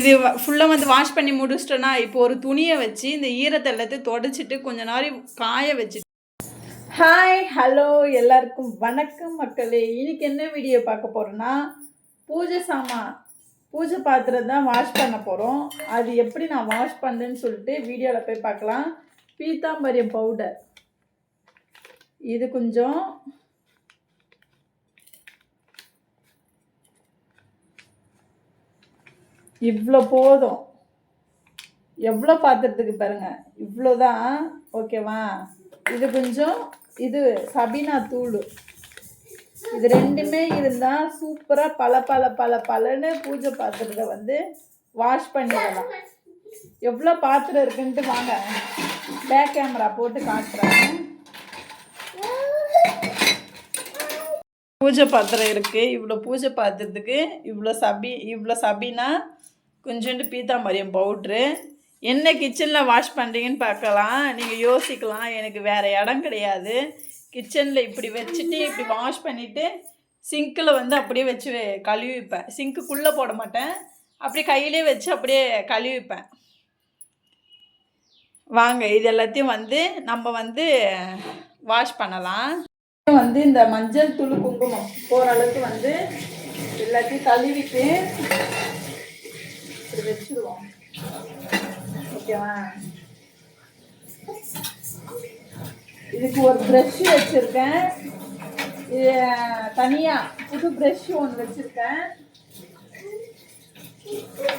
இது ஃபுல்லாக வந்து வாஷ் பண்ணி முடிச்சிட்டோன்னா இப்போ ஒரு துணியை வச்சு இந்த ஈரத்தை எல்லாத்தையும் தொடச்சிட்டு கொஞ்ச நேரம் காய வச்சுட்டு. ஹாய் ஹலோ எல்லாருக்கும் வணக்கம் மக்களே. இன்னைக்கு என்ன வீடியோ பார்க்க போகிறோன்னா பூஜை சாமான் பூஜை பாத்திரம் தான் வாஷ் பண்ண போகிறோம் அது எப்படி நான் வாஷ் பண்ணேன்னு சொல்லிட்டு வீடியோவில் போய் பார்க்கலாம். பீத்தாம்பரியம் பவுடர் இது கொஞ்சம் இவ்வளோ போதும். எவ்வளோ பாத்திரத்துக்கு பாருங்க. இவ்வளோதான் ஓகேவா? இது கொஞ்சம் இது சபினா தூள். இது ரெண்டுமே இருந்தால் சூப்பராக பல பல பல பலன்னு பூஜை பாத்திரத்தை வந்து வாஷ் பண்ணிடலாம். எவ்வளோ பாத்திரம் இருக்குன்ட்டு வாங்க. பேக் கேமரா போட்டு காட்டுறேன். பூஜை பாத்திரம் இருக்குது இவ்வளோ பூஜை பாத்திரத்துக்கு இவ்வளோ சபி இவ்வளோ சபினா கொஞ்சோண்டு பீத்தாம்பரியம் பவுட்ரு என்ன கிச்சனில் வாஷ் பண்ணுறீங்கன்னு பார்க்கலாம். நீங்கள் யோசிக்கலாம் எனக்கு வேறு இடம் கிடையாது. கிச்சனில் இப்படி வச்சுட்டு இப்படி வாஷ் பண்ணிவிட்டு சிங்க்கில் வந்து அப்படியே வச்சு கழுவிப்பேன் சிங்க்குள்ளே போட மாட்டேன். அப்படியே கையிலே வச்சு அப்படியே கழுவிப்பேன் வாங்க இது எல்லாத்தையும் வந்து நம்ம வந்து வாஷ் பண்ணலாம். வந்து இந்த மஞ்சள் தூள் குங்குமம் போகிற அளவுக்கு வந்து எல்லாத்தையும் கழுவிட்டு இப்படி வச்சுருவோம் ஓகேவா இதுக்கு ஒரு ப்ரெஷ் வச்சுருக்கேன் இது தனியாக புது ப்ரெஷ் ஒன்று வச்சுருக்கேன்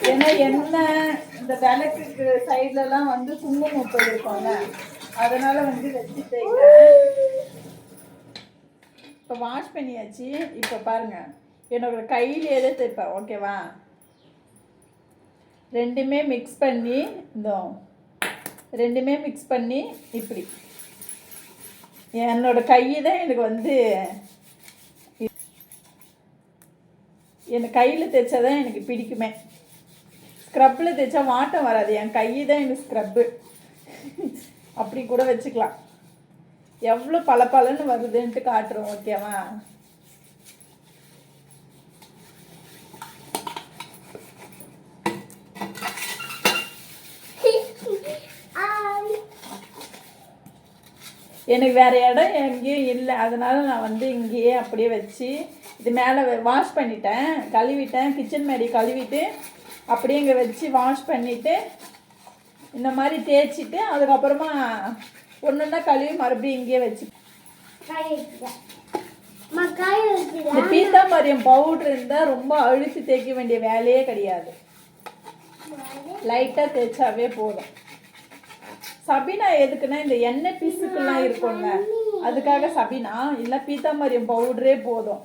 ஏன்னா எண்ணெய் இந்த விளக்குக்கு சைட்லலாம் வந்து குங்குமம் போயிருக்கோங்க அதனால வந்து வச்சுட்டேன் இப்போ வாஷ் பண்ணியாச்சு. இப்போ பாருங்கள் என்னோட கையிலேயே தைப்பேன் ஓகேவா ரெண்டுமே மிக்ஸ் பண்ணி இந்த ரெண்டுமே மிக்ஸ் பண்ணி இப்படி. என்னோடய கை தான் எனக்கு வந்து என் கையில் தைச்சா தான் எனக்கு பிடிக்குமே. ஸ்க்ரப்பில் தைச்சா வாட்டம் வராது. என் கை தான் எனக்கு ஸ்க்ரப்பு அப்படி கூட வச்சுக்கலாம். எவ்வளோ பல பலன்னு வருதுன்ட்டு காட்டுறோம் ஓகேவா எனக்கு வேறு இடம் எங்கேயும் இல்லை. அதனால நான் வந்து இங்கேயே அப்படியே வச்சு இது மேலே வாஷ் பண்ணிட்டேன். கழுவிட்டேன். கிச்சன் மேடி கழுவிட்டு அப்படியே இங்கே வச்சு வாஷ் பண்ணிவிட்டு இந்த மாதிரி தேய்ச்சிட்டு அதுக்கப்புறமா ஒன்று ஒன்றா கழுவி மறுபடியும் இங்கேயே வச்சு. இந்த பீத்தாம்பரியம் பவுட்ரு இருந்தால் ரொம்ப அழுத்தி தேய்க்க வேண்டிய வேலையே கிடையாது. லைட்டாக தேய்ச்சாவே போதும். சபினா எதுக்குன்னா இந்த எண்ணெய் பீஸுக்கெல்லாம் இருக்கும்ல. அதுக்காக சபினா இல்லை பீத்தாம்பரியம் பவுடரே போதும்.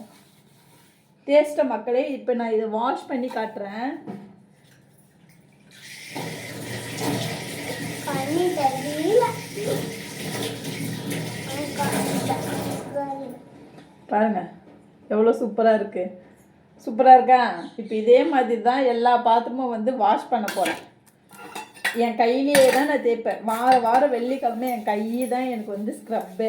டேஸ்ட்டை மக்களே இப்போ நான் இதை வாஷ் பண்ணி காட்டுறேன். பாருங்க எவ்வளோ சூப்பராக இருக்குது சூப்பராக இருக்கா? இப்போ இதே மாதிரி தான் எல்லா பாத்திரமும் வந்து வாஷ் பண்ண போகிறேன் என் கையிலேயே தான் நான் தேய்ப்பேன். வார வாரம் வெள்ளிக்கிழமை என் கை தான் எனக்கு வந்து ஸ்க்ரப்பு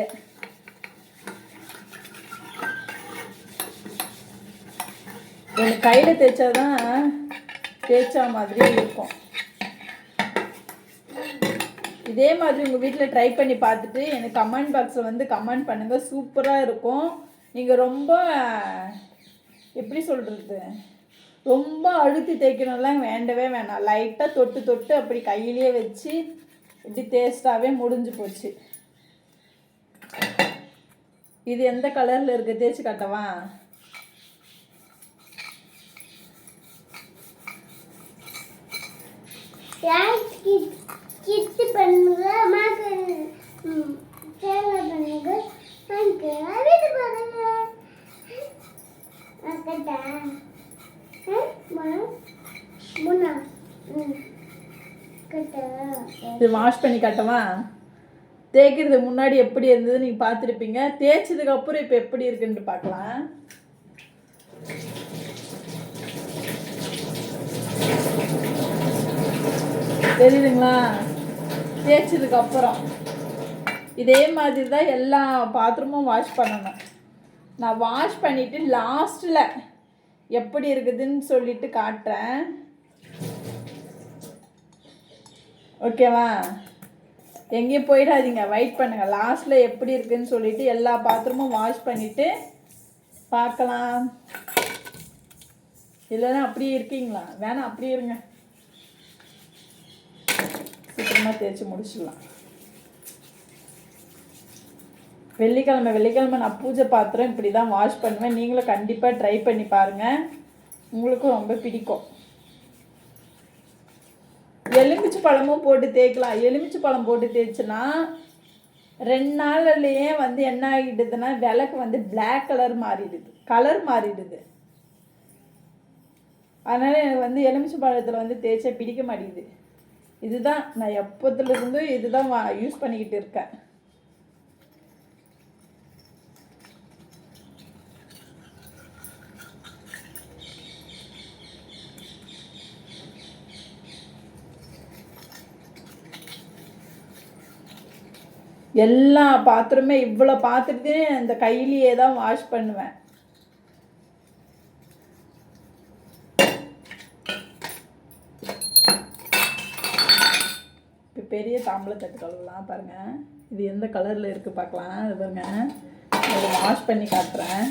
எனக்கு கையில் தேய்ச்சா தான் தேய்ச்சா மாதிரி இருக்கும். இதே மாதிரி உங்கள் வீட்டில் ட்ரை பண்ணி பார்த்துட்டு எனக்கு கமெண்ட் பாக்ஸில் வந்து கமெண்ட் பண்ணுங்கள் சூப்பராக இருக்கும். நீங்கள் ரொம்ப எப்படி சொல்கிறது ரொம்ப அழுத்தி தேய்க்கணும்லாம் வேண்டவே வேணாம். லைட்டாக தொட்டு தொட்டு அப்படி கையிலேயே வச்சு இப்படி டேஸ்ட்டாகவே முடிஞ்சு போச்சு. இது எந்த கலரில் இருக்குது தேய்ச்சி காட்டவா? கிட்டு பண்ணுங்க? அம்மாக்கு பண்ணுங்க எனக்கு வீட்டு பாருங்க அக்கட்டா இது வாஷ் பண்ணி காட்டவா? தேய்க்கிறது முன்னாடி எப்படி இருந்தது நீங்கள் பார்த்துருப்பீங்க. தேய்ச்சதுக்கு அப்புறம் இப்போ எப்படி இருக்குன்ட்டு பார்க்கலாம். தெரியுதுங்களா? தேய்ச்சதுக்கு அப்புறம். இதே மாதிரி தான் எல்லா பாத்திரமும் வாஷ் பண்ணணும். நான் வாஷ் பண்ணிவிட்டு லாஸ்ட்டில் எப்படி இருக்குதுன்னு சொல்லிட்டு காட்டுறேன். ஓகேவா? எங்கேயும் போயிடாதீங்க. வெயிட் பண்ணுங்கள் லாஸ்ட்டில் எப்படி இருக்குன்னு சொல்லிட்டு எல்லா பாத்திரமும் வாஷ் பண்ணிவிட்டு பார்க்கலாம். இல்லைன்னா அப்படியே இருக்கீங்களா? வேணாம் அப்படியே இருங்க. சீக்கிரமாக தேய்ச்சி முடிச்சிடலாம். வெள்ளிக்கிழமை வெள்ளிக்கிழமை நான் பூஜை பாத்திரம் இப்படி தான் வாஷ் பண்ணுவேன். நீங்களும் கண்டிப்பாக ட்ரை பண்ணி பாருங்கள் உங்களுக்கும் ரொம்ப பிடிக்கும். எலுமிச்சை பழமும் போட்டு தேய்க்கலாம். எலுமிச்சை பழம் போட்டு தேய்ச்சுன்னா ரெண்டு நாள்லேயே வந்து என்ன ஆகிடுதுன்னா விளக்கு வந்து பிளாக் கலர் மாறிடுது. கலர் மாறிடுது. அதனால் எனக்கு வந்து எலுமிச்சை பழத்தில் வந்து தேய்ச்சா பிடிக்க மாட்டேங்குது. இதுதான் நான் எப்போத்துலேருந்து இதுதான் யூஸ் பண்ணிக்கிட்டு இருக்கேன். எல்லா பாத்திரமே இவ்வளோ பாத்திரத்தையும் இந்த கையிலேயே தான் வாஷ் பண்ணுவேன். இப்போ பெரிய தாம்பளத்தட்டு கழுவலாம் பாருங்கள் இது எந்த கலரில் இருக்குது பார்க்கலாம். இது பாருங்க. இதை வாஷ் பண்ணி காட்டுறேன்.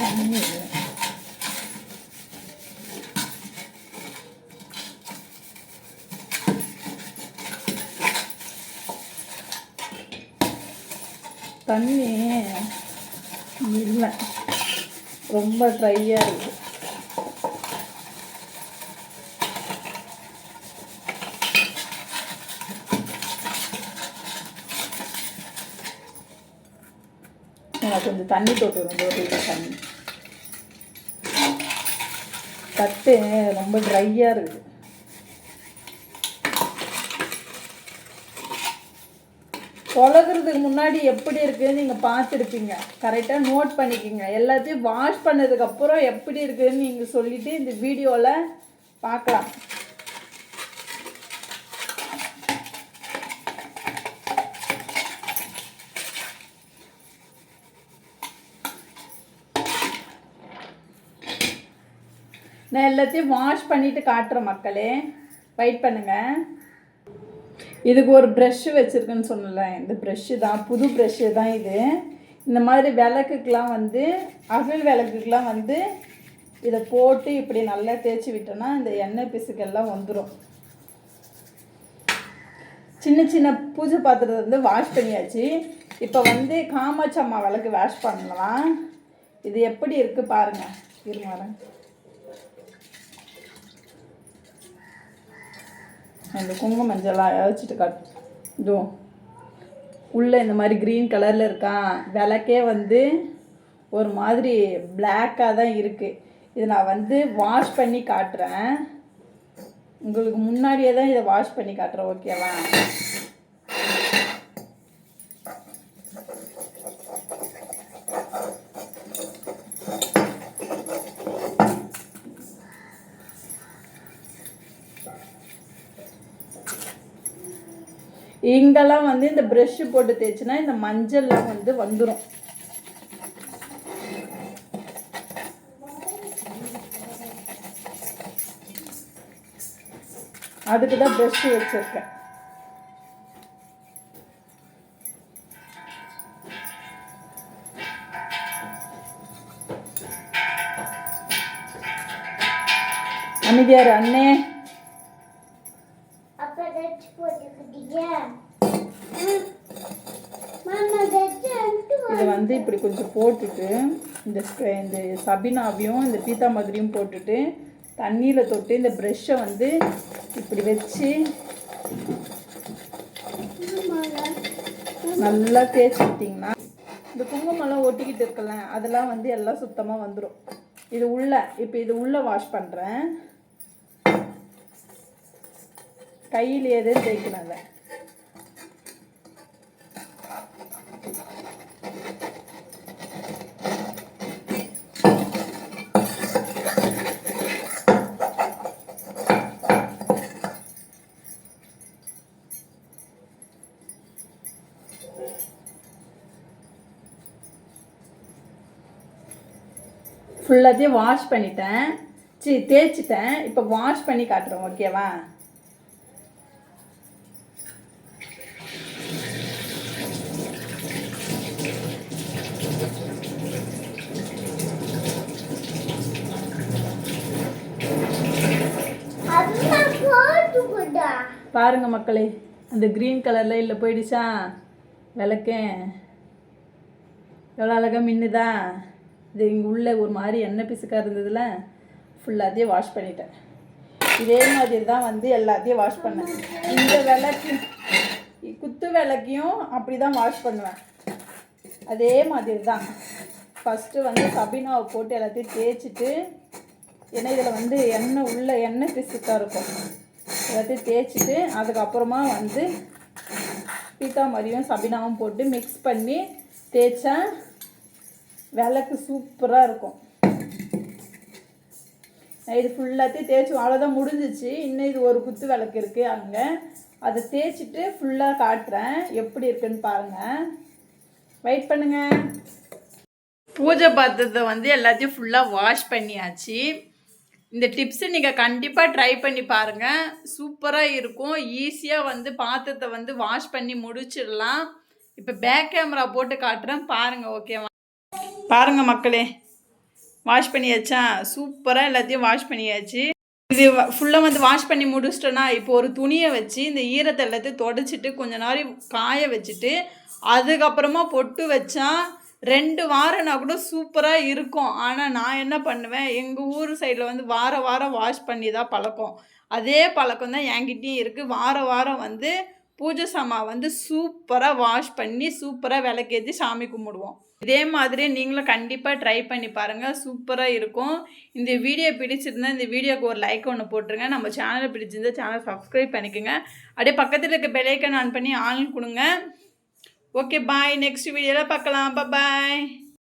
தண்ணி இல்லை. தண்ணி இல்லை. ரொம்ப ட்ரையாக இருக்குது கொஞ்சம் தண்ணி தொட்டு ரொம்ப ஒரு தண்ணி. தட்டு ரொம்ப ட்ரையாக இருக்குது பழகிறதுக்கு முன்னாடி எப்படி இருக்குன்னு நீங்கள் பார்த்துருப்பீங்க. கரெக்டாக நோட் பண்ணிக்கோங்க. எல்லாத்தையும் வாஷ் பண்ணதுக்கப்புறம் எப்படி இருக்குதுன்னு நீங்கள் சொல்லிவிட்டு இந்த வீடியோவில் பார்க்கலாம். நான் எல்லாத்தையும் வாஷ் பண்ணிவிட்டு காட்டுறேன் மக்களே. வெயிட் பண்ணுங்கள் இதுக்கு ஒரு ப்ரெஷ்ஷு வச்சுருக்குன்னு சொன்னல இந்த ப்ரெஷ்ஷு தான் புது ப்ரெஷ்ஷு தான் இது. இந்த மாதிரி விளக்குக்கெலாம் வந்து அகல் விளக்குக்கெலாம் வந்து இதை போட்டு இப்படி நல்லா தேய்ச்சி விட்டோன்னா இந்த எண்ணெய் பிசுக்கெல்லாம் வந்துடும் சின்ன சின்ன பூஜை பாத்திரத்தை வந்து வாஷ் பண்ணியாச்சு. இப்போ வந்து காமாட்சி அம்மா விளக்கு வாஷ் பண்ணலாம். இது எப்படி இருக்குது பாருங்கள் இருமாறேன் வரேன் அந்த குங்கும மஞ்சளாக அழைச்சிட்டு காட்டு இதுவும் உள்ளே இந்த மாதிரி க்ரீன் கலரில் இருக்கான் விளக்கே வந்து ஒரு மாதிரி பிளாக்காக தான் இருக்குது இது நான் வந்து வாஷ் பண்ணி காட்டுறேன். உங்களுக்கு முன்னாடியே தான் இதை வாஷ் பண்ணி காட்டுறேன் ஓகேவா இங்கெல்லாம் வந்து இந்த ப்ரெஷ்ஷு போட்டு தேய்ச்சினா இந்த மஞ்சள்லாம் வந்து வந்துடும் அதுக்கு தான் ப்ரெஷ்ஷு வச்சுருக்கேன். அமைதியார் அண்ணே அப்பா தச்சு போட்டுக்கிட்டீங்க மாமா தச்சு அனுப்பிட்டு இதை வந்து இப்படி கொஞ்சம் போட்டுட்டு இந்த இந்த சபினாவையும் இந்த பீத்தாமதுரியும் போட்டுட்டு தண்ணியில் தொட்டு இந்த ப்ரெஷ்ஷை வந்து இப்படி வச்சு நல்லா தேய்ச்சி விட்டிங்கன்னா இந்த குங்குமம்லாம் ஒட்டிக்கிட்டு இருக்கல அதெல்லாம் வந்து எல்லாம் சுத்தமாக வந்துடும் இது உள்ள இப்போ இது உள்ளே வாஷ் பண்ணுறேன் கையிலேயே எதுவும் தேய்க்கணும் ஃபுல்லாத்தையும் வாஷ் பண்ணிட்டேன். சி தேய்ச்சிட்டேன். இப்போ வாஷ் பண்ணி காட்டுறோம் ஓகேவா பாருங்க மக்களே அந்த க்ரீன் கலரில் இல்லை போயிடுச்சா? விளக்கேன் எவ்வளோ அழகாக மின்னுதா? இது இங்கே உள்ளே ஒரு மாதிரி எண்ணெய் பிசுக்காக இருந்ததுல ஃபுல்லாத்தையும் வாஷ் பண்ணிட்டேன். இதே மாதிரி தான் வந்து எல்லாத்தையும் வாஷ் பண்ணேன். இந்த விளக்கு குத்து விளக்கையும் அப்படி தான் வாஷ் பண்ணுவேன். அதே மாதிரி தான். ஃபஸ்ட்டு வந்து சபினாவை போட்டு எல்லாத்தையும் தேய்ச்சிட்டு ஏன்னா இதில் வந்து எண்ணெய் உள்ள எண்ணெய் பிசுக்காக இருக்கும். எல்லாத்தையும் தேய்ச்சிட்டு அதுக்கப்புறமா வந்து பீத்தா மாதிரியும் சபினாவும் போட்டு மிக்ஸ் பண்ணி தேய்ச்சேன். விளக்கு சூப்பராக இருக்கும். நைட்டு இது ஃபுல்லாத்தையும் தேய்ச்சி அவ்வளோதான் முடிஞ்சிச்சு. இன்னும் இது ஒரு குத்து விளக்கு இருக்குது அங்கே. அதை தேய்ச்சிட்டு ஃபுல்லாக காட்டுறேன். எப்படி இருக்குன்னு பாருங்கள் வெயிட் பண்ணுங்கள் பூஜை பாத்திரத்தை வந்து எல்லாத்தையும் ஃபுல்லாக வாஷ் பண்ணியாச்சு. இந்த டிப்ஸை நீங்கள் கண்டிப்பாக ட்ரை பண்ணி பாருங்கள் சூப்பராக இருக்கும். ஈஸியாக வந்து பாத்திரத்தை வந்து வாஷ் பண்ணி முடிச்சிடலாம். இப்போ பேக் கேமரா போட்டு காட்டுறேன். பாருங்கள் ஓகேவா பாருங்கள் மக்களே. வாஷ் பண்ணியாச்சா சூப்பராக எல்லாத்தையும் வாஷ் பண்ணியாச்சு இது ஃபுல்லாக வந்து வாஷ் பண்ணி முடிச்சிட்டோன்னா இப்போ ஒரு துணியை வச்சு இந்த ஈரத்தை எல்லாத்தையும் தொடச்சிட்டு கொஞ்ச நேரம் காய வச்சுட்டு அதுக்கப்புறமா பொட்டு வச்சா ரெண்டு வாரம்னா கூட சூப்பராக இருக்கும். ஆனால் நான் என்ன பண்ணுவேன் எங்கள் ஊர் சைடில் வந்து வார வாரம் வாஷ் பண்ணி தான் பழக்கம். அதே பழக்கம் தான் என்கிட்டையும் இருக்குது வார வாரம் வந்து பூஜை சாமான் வந்து சூப்பராக வாஷ் பண்ணி சூப்பராக விளக்கேற்றி சாமி கும்பிடுவோம். இதே மாதிரி நீங்களும் கண்டிப்பாக ட்ரை பண்ணி பாருங்கள் சூப்பராக இருக்கும். இந்த வீடியோ பிடிச்சிருந்தா இந்த வீடியோக்கு ஒரு லைக் ஒன்று போட்டுருங்க. நம்ம சேனலை பிடிச்சிருந்தா சேனல் சப்ஸ்கிரைப் பண்ணிக்கோங்க. அப்படியே பக்கத்தில் இருக்க பெலைக்கன் ஆன் பண்ணி ஆன் கொடுங்க. ஓகே பாய் நெக்ஸ்ட் வீடியோவில் பார்க்கலாம். பாய்